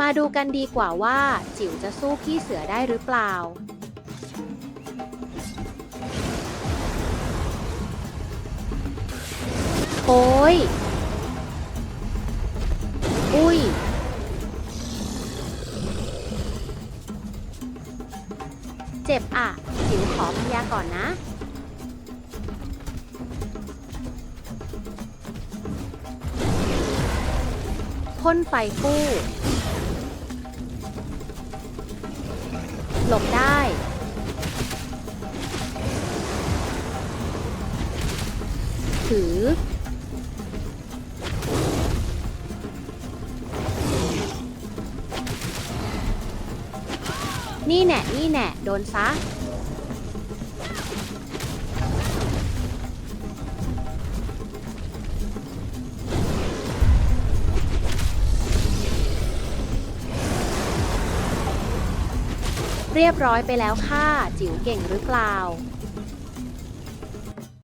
มาดูกันดีกว่าว่า จิ๋วจะสู้พี่เสือได้หรือเปล่า โอ้ย อุ้ย เจ็บอะ จิ๋วขอพยาก่อนนะพ่นไฟฟู่ หลบได้ ถือ นี่แน่นี่แน่โดนซะ เรียบร้อยไปแล้วค่ะ จิ๋วเก่งหรือเปล่า